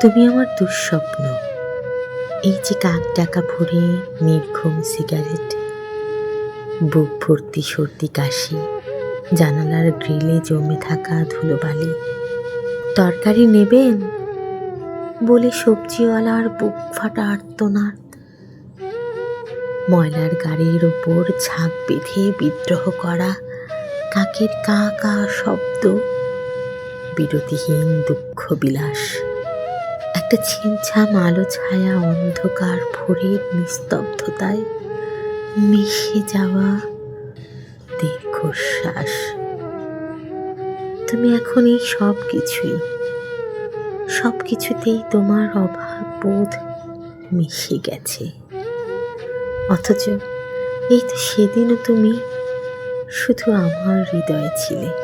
তুমি আমার দুঃস্বপ্ন। এই যে কাক ডাকা ভরে নির্ঘুম সিগারেট, বুক ভর্তি সর্দি কাশি, জানালার গ্রিলে জমে থাকা ধুলোবালি। তরকারি নেবেন বলে সবজিওয়ালার বুক ফাটা আর্তনাদ। ময়লার গাড়ির ওপর ঝাঁক বেঁধে বিদ্রোহ করা কাকের কা কা শব্দ। বিরতিহীন দুঃখ বিলাস। একটা ছিমছাম আলো ছায়া অন্ধকার ভোরের নিস্তব্ধতায় মিশে যাওয়া দীর্ঘশ্বাস। তুমি এখন এই সব কিছুই সব কিছুতেই তোমার অভাব বোধ মিশে গেছে। অথচ এই তো সেদিনও তুমি শুধু আমার হৃদয়ে ছিলে।